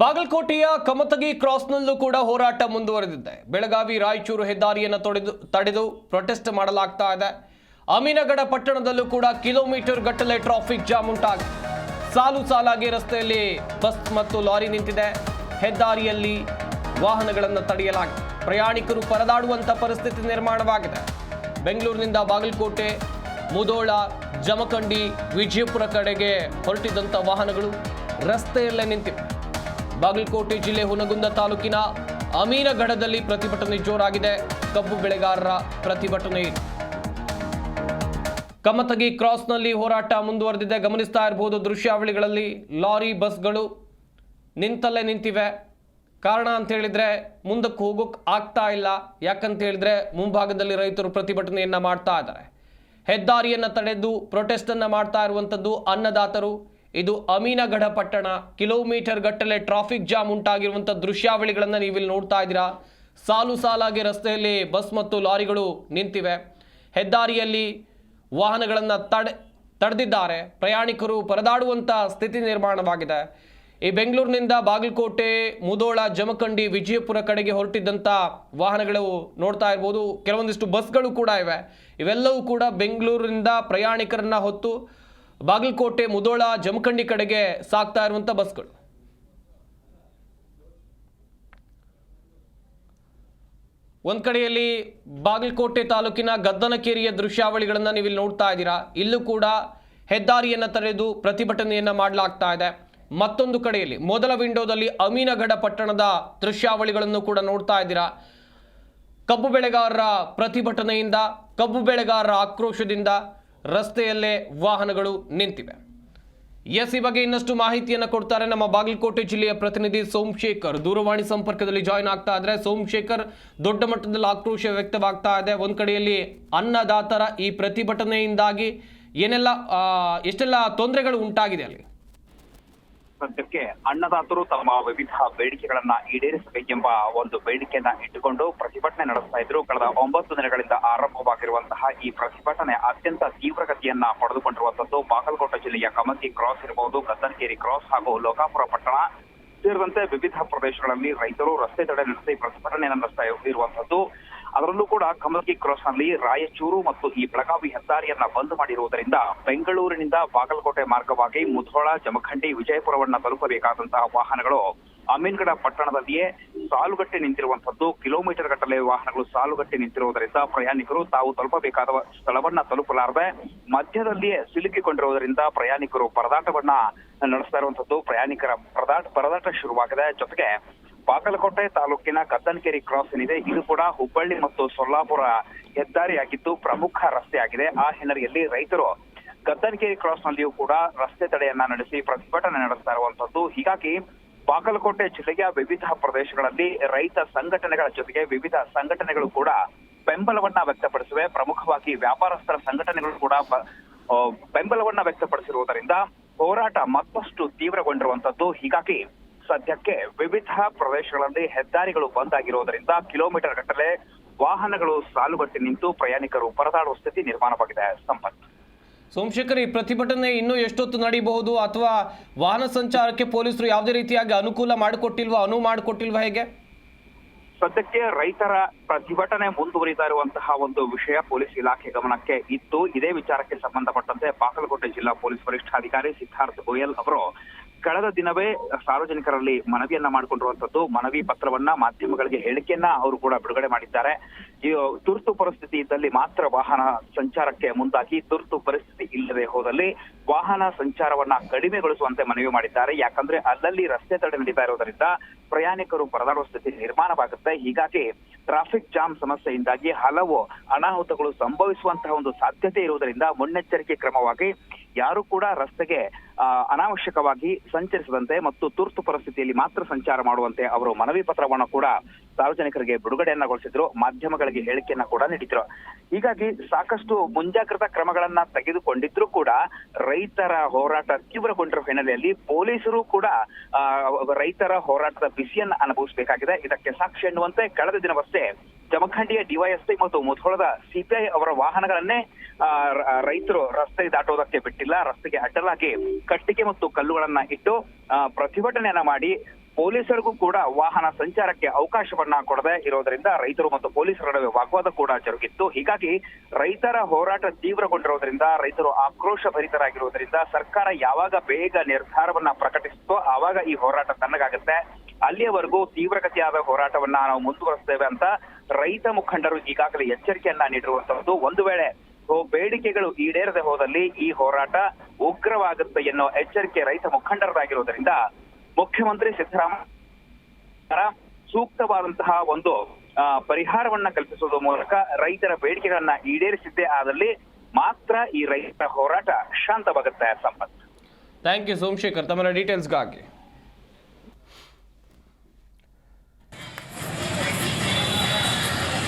ಬಾಗಲಕೋಟೆಯ ಕಮತಗಿ ಕ್ರಾಸ್ನಲ್ಲೂ ಕೂಡ ಹೋರಾಟ ಮುಂದುವರೆದಿದೆ. ಬೆಳಗಾವಿ, ರಾಯಚೂರು ಹೆದ್ದಾರಿಯನ್ನು ತೊಡೆದು, ತಡೆದು ಪ್ರೊಟೆಸ್ಟ್ ಮಾಡಲಾಗ್ತಾ ಇದೆ. ಅಮೀನಗಡ ಪಟ್ಟಣದಲ್ಲೂ ಕೂಡ ಕಿಲೋಮೀಟರ್ ಗಟ್ಟಲೆ ಟ್ರಾಫಿಕ್ ಜಾಮ್ ಉಂಟಾಗಿದೆ. ಸಾಲು ಸಾಲಾಗಿ ರಸ್ತೆಯಲ್ಲಿ ಬಸ್ ಮತ್ತು ಲಾರಿ ನಿಂತಿದೆ. ಹೆದ್ದಾರಿಯಲ್ಲಿ ವಾಹನಗಳನ್ನು ತಡೆಯಲಾಗಿದೆ. ಪ್ರಯಾಣಿಕರು ಪರದಾಡುವಂಥ ಪರಿಸ್ಥಿತಿ ನಿರ್ಮಾಣವಾಗಿದೆ. ಬೆಂಗಳೂರಿನಿಂದ ಬಾಗಲಕೋಟೆ, ಮುದೋಳ, ಜಮಖಂಡಿ, ವಿಜಯಪುರ ಕಡೆಗೆ ಹೊರಟಿದ್ದಂಥ ವಾಹನಗಳು ರಸ್ತೆಯಲ್ಲೇ ನಿಂತಿವೆ. ಬಾಗಲಕೋಟೆ ಜಿಲ್ಲೆ ಹುನಗುಂದ ತಾಲೂಕಿನ ಅಮೀನಗಢದಲ್ಲಿ ಪ್ರತಿಭಟನೆ ಜೋರಾಗಿದೆ. ಕಬ್ಬು ಬೆಳೆಗಾರರ ಪ್ರತಿಭಟನೆ. ಕಮತಗಿ ಕ್ರಾಸ್ನಲ್ಲಿ ಹೋರಾಟ ಮುಂದುವರೆದಿದೆ. ಗಮನಿಸ್ತಾ ಇರಬಹುದು ದೃಶ್ಯಾವಳಿಗಳಲ್ಲಿ ಲಾರಿ ಬಸ್ಗಳು ನಿಂತಲ್ಲೇ ನಿಂತಿವೆ. ಕಾರಣ ಅಂತ ಹೇಳಿದ್ರೆ ಮುಂದಕ್ಕೆ ಹೋಗೋಕ್ ಆಗ್ತಾ ಇಲ್ಲ. ಯಾಕಂತ ಹೇಳಿದ್ರೆ ಮುಂಭಾಗದಲ್ಲಿ ರೈತರು ಪ್ರತಿಭಟನೆಯನ್ನ ಮಾಡ್ತಾ ಇದ್ದಾರೆ. ಹೆದ್ದಾರಿಯನ್ನ ತಡೆದು ಪ್ರೊಟೆಸ್ಟ್ ಅನ್ನ ಮಾಡ್ತಾ ಇರುವಂತದ್ದು ಅನ್ನದಾತರು. ಇದು ಅಮೀನಗಢ ಪಟ್ಟಣ. ಕಿಲೋಮೀಟರ್ ಗಟ್ಟಲೆ ಟ್ರಾಫಿಕ್ ಜಾಮ್ ಉಂಟಾಗಿರುವಂಥ ದೃಶ್ಯಾವಳಿಗಳನ್ನು ನೀವಿಲ್ಲಿ ನೋಡ್ತಾ ಇದ್ದೀರಾ. ಸಾಲು ಸಾಲಾಗಿ ರಸ್ತೆಯಲ್ಲಿ ಬಸ್ ಮತ್ತು ಲಾರಿಗಳು ನಿಂತಿವೆ. ಹೆದ್ದಾರಿಯಲ್ಲಿ ವಾಹನಗಳನ್ನು ತಡೆ, ತಡೆದಿದ್ದಾರೆ. ಪ್ರಯಾಣಿಕರು ಪರದಾಡುವಂಥ ಸ್ಥಿತಿ ನಿರ್ಮಾಣವಾಗಿದೆ. ಈ ಬೆಂಗಳೂರಿನಿಂದ ಬಾಗಲಕೋಟೆ, ಮುದೋಳ, ಜಮಖಂಡಿ, ವಿಜಯಪುರ ಕಡೆಗೆ ಹೊರಟಿದ್ದಂಥ ವಾಹನಗಳು ನೋಡ್ತಾ ಇರ್ಬೋದು. ಕೆಲವೊಂದಿಷ್ಟು ಬಸ್ಗಳು ಕೂಡ ಇವೆ. ಇವೆಲ್ಲವೂ ಕೂಡ ಬೆಂಗಳೂರಿನಿಂದ ಪ್ರಯಾಣಿಕರನ್ನ ಹೊತ್ತು ಬಾಗಲಕೋಟೆ, ಮುದೋಳ, ಜಮಖಂಡಿ ಕಡೆಗೆ ಸಾಗ್ತಾ ಇರುವಂಥ ಬಸ್ಗಳು. ಒಂದು ಕಡೆಯಲ್ಲಿ ಬಾಗಲಕೋಟೆ ತಾಲೂಕಿನ ಗದ್ದನಕೇರಿಯ ದೃಶ್ಯಾವಳಿಗಳನ್ನು ನೀವು ಇಲ್ಲಿ ನೋಡ್ತಾ ಇದ್ದೀರಾ. ಇಲ್ಲೂ ಕೂಡ ಹೆದ್ದಾರಿಯನ್ನ ತೆರೆದು ಪ್ರತಿಭಟನೆಯನ್ನ ಮಾಡಲಾಗ್ತಾ ಇದೆ. ಮತ್ತೊಂದು ಕಡೆಯಲ್ಲಿ ಮೊದಲ ವಿಂಡೋದಲ್ಲಿ ಅಮೀನಗಢ ಪಟ್ಟಣದ ದೃಶ್ಯಾವಳಿಗಳನ್ನು ಕೂಡ ನೋಡ್ತಾ ಇದ್ದೀರಾ. ಕಬ್ಬು ಬೆಳೆಗಾರರ ಪ್ರತಿಭಟನೆಯಿಂದ, ಕಬ್ಬು ಬೆಳೆಗಾರರ ಆಕ್ರೋಶದಿಂದ ರಸ್ತೆಯಲ್ಲೇ ವಾಹನಗಳು ನಿಂತಿವೆ. ಎಸ್ ಈ ಬಗ್ಗೆ ಇನ್ನಷ್ಟು ಮಾಹಿತಿಯನ್ನು ಕೊಡ್ತಾರೆ ನಮ್ಮ ಬಾಗಲಕೋಟೆ ಜಿಲ್ಲೆಯ ಪ್ರತಿನಿಧಿ ಸೋಮಶೇಖರ್. ದೂರವಾಣಿ ಸಂಪರ್ಕದಲ್ಲಿ ಜಾಯ್ನ್ ಆಗ್ತಾ ಇದ್ರೆ ಸೋಮಶೇಖರ್, ದೊಡ್ಡ ಮಟ್ಟದಲ್ಲಿ ಆಕ್ರೋಶ ವ್ಯಕ್ತವಾಗ್ತಾ ಇದೆ. ಒಂದ್ ಕಡೆಯಲ್ಲಿ ಅನ್ನದಾತರ ಈ ಪ್ರತಿಭಟನೆಯಿಂದಾಗಿ ಏನೆಲ್ಲ ಎಷ್ಟೆಲ್ಲ ತೊಂದರೆಗಳು ಉಂಟಾಗಿದೆ ಅಲ್ಲಿ? ಸದ್ಯಕ್ಕೆ ಅನ್ನದಾತರು ತಮ್ಮ ವಿವಿಧ ಬೇಡಿಕೆಗಳನ್ನ ಈಡೇರಿಸಬೇಕೆಂಬ ಒಂದು ಬೇಡಿಕೆಯನ್ನ ಇಟ್ಟುಕೊಂಡು ಪ್ರತಿಭಟನೆ ನಡೆಸ್ತಾ ಇದ್ರು. ಕಳೆದ ಒಂಬತ್ತು ದಿನಗಳಿಂದ ಆರಂಭವಾಗಿರುವಂತಹ ಈ ಪ್ರತಿಭಟನೆ ಅತ್ಯಂತ ತೀವ್ರಗತಿಯನ್ನ ಪಡೆದುಕೊಂಡಿರುವಂತದ್ದು ಬಾಗಲಕೋಟೆ ಜಿಲ್ಲೆಯ ಕಮತಿ ಕ್ರಾಸ್ ಇರಬಹುದು ಗದ್ದನಕೇರಿ ಕ್ರಾಸ್ ಹಾಗೂ ಲೋಕಾಪುರ ಪಟ್ಟಣ ಸೇರಿದಂತೆ ವಿವಿಧ ಪ್ರದೇಶಗಳಲ್ಲಿ ರೈತರು ರಸ್ತೆ ತಡೆ ನಡೆಸಿ ಪ್ರತಿಭಟನೆ ನಡೆಸ್ತಾ ಇರುವಂತದ್ದು ಅದರಲ್ಲೂ ಕೂಡ ಕಮಲಗಿ ಕ್ರಾಸ್ನಲ್ಲಿ ರಾಯಚೂರು ಮತ್ತು ಈ ಬೆಳಗಾವಿ ಹೆದ್ದಾರಿಯನ್ನ ಬಂದ್ ಮಾಡಿರುವುದರಿಂದ ಬೆಂಗಳೂರಿನಿಂದ ಬಾಗಲಕೋಟೆ ಮಾರ್ಗವಾಗಿ ಮುಧೋಳ, ಜಮಖಂಡಿ, ವಿಜಯಪುರವನ್ನ ತಲುಪಬೇಕಾದಂತಹ ವಾಹನಗಳು ಅಮೀನ್ಗಡ ಪಟ್ಟಣದಲ್ಲಿಯೇ ಸಾಲುಗಟ್ಟಿ ನಿಂತಿರುವಂತದ್ದು ಕಿಲೋಮೀಟರ್ ಗಟ್ಟಲೆ ವಾಹನಗಳು ಸಾಲುಗಟ್ಟಿ ನಿಂತಿರುವುದರಿಂದ ಪ್ರಯಾಣಿಕರು ತಾವು ತಲುಪಬೇಕಾದ ಸ್ಥಳವನ್ನ ತಲುಪಲಾರದೆ ಮಧ್ಯದಲ್ಲಿಯೇ ಸಿಲುಕಿಕೊಂಡಿರುವುದರಿಂದ ಪ್ರಯಾಣಿಕರು ಪರದಾಟವನ್ನ ನಡೆಸ್ತಾ ಇರುವಂತದ್ದು ಪ್ರಯಾಣಿಕರ ಪರದಾಟ ಪರದಾಟ ಶುರುವಾಗಿದೆ. ಜೊತೆಗೆ ಬಾಗಲಕೋಟೆ ತಾಲೂಕಿನ ಕದ್ದನಕೇರಿ ಕ್ರಾಸ್ ಏನಿದೆ, ಇದು ಕೂಡ ಹುಬ್ಬಳ್ಳಿ ಮತ್ತು ಸೊಲ್ಲಾಪುರ ಹೆದ್ದಾರಿಯಾಗಿದ್ದು ಪ್ರಮುಖ ರಸ್ತೆಯಾಗಿದೆ ಆ ಹಿನ್ನೆಲೆಯಲ್ಲಿ ರೈತರು ಗದ್ದನಕೇರಿ ಕ್ರಾಸ್ ನಲ್ಲಿಯೂ ಕೂಡ ರಸ್ತೆ ತಡೆಯನ್ನ ನಡೆಸಿ ಪ್ರತಿಭಟನೆ ನಡೆಸ್ತಾ ಇರುವಂತದ್ದು. ಹೀಗಾಗಿ ಬಾಗಲಕೋಟೆ ಜಿಲ್ಲೆಯ ವಿವಿಧ ಪ್ರದೇಶಗಳಲ್ಲಿ ರೈತ ಸಂಘಟನೆಗಳ ಜೊತೆಗೆ ವಿವಿಧ ಸಂಘಟನೆಗಳು ಕೂಡ ಬೆಂಬಲವನ್ನ ವ್ಯಕ್ತಪಡಿಸಿವೆ. ಪ್ರಮುಖವಾಗಿ ವ್ಯಾಪಾರಸ್ಥರ ಸಂಘಟನೆಗಳು ಕೂಡ ಬೆಂಬಲವನ್ನ ವ್ಯಕ್ತಪಡಿಸಿರುವುದರಿಂದ ಹೋರಾಟ ಮತ್ತಷ್ಟು ತೀವ್ರಗೊಂಡಿರುವಂತದ್ದು. ಹೀಗಾಗಿ ಸದ್ಯಕ್ಕೆ ವಿವಿಧ ಪ್ರದೇಶಗಳಲ್ಲಿ ಹೆದ್ದಾರಿಗಳು ಬಂದ್ ಆಗಿರುವುದರಿಂದ ಕಿಲೋಮೀಟರ್ ಗಟ್ಟಲೆ ವಾಹನಗಳು ಸಾಲುಗಟ್ಟಿ ನಿಂತು ಪ್ರಯಾಣಿಕರು ಪರದಾಡುವ ಸ್ಥಿತಿ ನಿರ್ಮಾಣವಾಗಿದೆ. ಸಂಪತ್. ಸೋಮಶೇಖರ್ ಈ ಪ್ರತಿಭಟನೆ ಇನ್ನೂ ಎಷ್ಟೊತ್ತು ನಡೀಬಹುದು? ಅಥವಾ ವಾಹನ ಸಂಚಾರಕ್ಕೆ ಪೊಲೀಸರು ಯಾವುದೇ ರೀತಿಯಾಗಿ ಅನುಕೂಲ ಮಾಡಿಕೊಟ್ಟಿಲ್ವಾ ಅನುವು ಮಾಡಿಕೊಟ್ಟಿಲ್ವಾ ಹೇಗೆ? ಸದ್ಯಕ್ಕೆ ರೈತರ ಪ್ರತಿಭಟನೆ ಮುಂದುವರಿತಾ ಇರುವಂತಹ ಒಂದು ವಿಷಯ ಪೊಲೀಸ್ ಇಲಾಖೆ ಗಮನಕ್ಕೆ ಇತ್ತು. ಇದೇ ವಿಚಾರಕ್ಕೆ ಸಂಬಂಧಪಟ್ಟಂತೆ ಬಾಗಲಕೋಟೆ ಜಿಲ್ಲಾ ಪೊಲೀಸ್ ವರಿಷ್ಠಾಧಿಕಾರಿ ಸಿದ್ಧಾರ್ಥ ಗೋಯಲ್ ಅವರು ಕಳೆದ ದಿನವೇ ಸಾರ್ವಜನಿಕರಲ್ಲಿ ಮನವಿಯನ್ನ ಮಾಡಿಕೊಂಡಿರುವಂತದ್ದು ಮನವಿ ಪತ್ರವನ್ನ ಮಾಧ್ಯಮಗಳಿಗೆ ಹೇಳಿಕೆಯನ್ನ ಅವರು ಕೂಡ ಬಿಡುಗಡೆ ಮಾಡಿದ್ದಾರೆ. ತುರ್ತು ಪರಿಸ್ಥಿತಿ ಇದ್ದಲ್ಲಿ ಮಾತ್ರ ವಾಹನ ಸಂಚಾರಕ್ಕೆ ಮುಂದಾಗಿ ತುರ್ತು ಪರಿಸ್ಥಿತಿ ಇಲ್ಲದೆ ಹೋದಲ್ಲಿ ವಾಹನ ಸಂಚಾರವನ್ನ ಕಡಿಮೆಗೊಳಿಸುವಂತೆ ಮನವಿ ಮಾಡಿದ್ದಾರೆ. ಯಾಕಂದ್ರೆ ಅಲ್ಲಲ್ಲಿ ರಸ್ತೆ ತಡೆ ನಡೀತಾ ಇರೋದರಿಂದ ಪ್ರಯಾಣಿಕರು ಪರದಾಡುವ ಸ್ಥಿತಿ ನಿರ್ಮಾಣವಾಗುತ್ತೆ. ಹೀಗಾಗಿ ಟ್ರಾಫಿಕ್ ಜಾಮ್ ಸಮಸ್ಯೆಯಿಂದಾಗಿ ಹಲವು ಅನಾಹುತಗಳು ಸಂಭವಿಸುವಂತಹ ಒಂದು ಸಾಧ್ಯತೆ ಇರುವುದರಿಂದ ಮುನ್ನೆಚ್ಚರಿಕೆ ಕ್ರಮವಾಗಿ ಯಾರು ಕೂಡ ರಸ್ತೆಗೆ ಅನಾವಶ್ಯಕವಾಗಿ ಸಂಚರಿಸದಂತೆ ಮತ್ತು ತುರ್ತು ಪರಿಸ್ಥಿತಿಯಲ್ಲಿ ಮಾತ್ರ ಸಂಚಾರ ಮಾಡುವಂತೆ ಅವರು ಮನವಿ ಪತ್ರವನ್ನು ಕೂಡ ಸಾರ್ವಜನಿಕರಿಗೆ ಬಿಡುಗಡೆಯನ್ನಗೊಳಿಸಿದ್ರು ಮಾಧ್ಯಮಗಳಿಗೆ ಹೇಳಿಕೆಯನ್ನ ಕೂಡ ನೀಡಿದ್ರು. ಹೀಗಾಗಿ ಸಾಕಷ್ಟು ಮುಂಜಾಗ್ರತಾ ಕ್ರಮಗಳನ್ನ ತೆಗೆದುಕೊಂಡಿದ್ರು ಕೂಡ ರೈತರ ಹೋರಾಟ ತೀವ್ರಗೊಂಡಿರುವ ಹಿನ್ನೆಲೆಯಲ್ಲಿ ಪೊಲೀಸರು ಕೂಡ ರೈತರ ಹೋರಾಟದ ಬಿಸಿಯನ್ನ ಅನುಭವಿಸಬೇಕಾಗಿದೆ. ಇದಕ್ಕೆ ಸಾಕ್ಷಿ ಎನ್ನುವಂತೆ ಕಳೆದ ದಿನವಷ್ಟೇ ಜಮಖಂಡಿಯ ಡಿವೈಎಸ್ಪಿ ಮತ್ತು ಮುಧೋಳದ ಸಿಪಿಐ ಅವರ ವಾಹನಗಳನ್ನೇ ರೈತರು ರಸ್ತೆ ದಾಟೋದಕ್ಕೆ ಬಿಟ್ಟಿಲ್ಲ. ರಸ್ತೆಗೆ ಅಡ್ಡಲಾಗಿ ಕಟ್ಟಿಗೆ ಮತ್ತು ಕಲ್ಲುಗಳನ್ನ ಇಟ್ಟು ಪ್ರತಿಭಟನೆಯನ್ನ ಮಾಡಿ ಪೊಲೀಸರಿಗೂ ಕೂಡ ವಾಹನ ಸಂಚಾರಕ್ಕೆ ಅವಕಾಶವನ್ನ ಕೊಡದೆ ಇರೋದ್ರಿಂದ ರೈತರು ಮತ್ತು ಪೊಲೀಸರ ನಡುವೆ ವಾಗ್ವಾದ ಕೂಡ ಜರುಗಿತ್ತು. ಹೀಗಾಗಿ ರೈತರ ಹೋರಾಟ ತೀವ್ರಗೊಂಡಿರೋದ್ರಿಂದ, ರೈತರು ಆಕ್ರೋಶ ಭರಿತರಾಗಿರುವುದರಿಂದ ಸರ್ಕಾರ ಯಾವಾಗ ಬೇಗ ನಿರ್ಧಾರವನ್ನ ಪ್ರಕಟಿಸುತ್ತೋ ಆವಾಗ ಈ ಹೋರಾಟ ತಣ್ಣಗಾಗುತ್ತೆ. ಅಲ್ಲಿಯವರೆಗೂ ತೀವ್ರಗತಿಯಾದ ಹೋರಾಟವನ್ನ ನಾವು ಮುಂದುವರಿಸ್ತೇವೆ ಅಂತ ರೈತ ಮುಖಂಡರು ಈಗಾಗಲೇ ಎಚ್ಚರಿಕೆಯನ್ನ ನೀಡಿರುವಂತಹದ್ದು. ಒಂದು ವೇಳೆ ಬೇಡಿಕೆಗಳು ಈಡೇರದೆ ಹೋದಲ್ಲಿ ಈ ಹೋರಾಟ ಉಗ್ರವಾಗುತ್ತೆ ಎನ್ನುವ ಎಚ್ಚರಿಕೆ ರೈತ ಮುಖಂಡರದಾಗಿರೋದ್ರಿಂದ ಮುಖ್ಯಮಂತ್ರಿ ಸಿದ್ದರಾಮಯ್ಯ ಸೂಕ್ತವಾದಂತಹ ಒಂದು ಪರಿಹಾರವನ್ನ ಕಲ್ಪಿಸುವುದರ ಮೂಲಕ ರೈತರ ಬೇಡಿಕೆಗಳನ್ನ ಈಡೇರಿಸಿದ್ದೇ. ಆದಲ್ಲಿ ಮಾತ್ರ ಈ ರೈತರ ಹೋರಾಟ ಶಾಂತವಾಗುತ್ತೆ ಸಂಪತ್ ಥ್ಯಾಂಕ್ ಯು ಸೋಮಶೇಖರ್ ತಮ್ಮ ಡೀಟೇಲ್ಸ್ಗಾಗಿ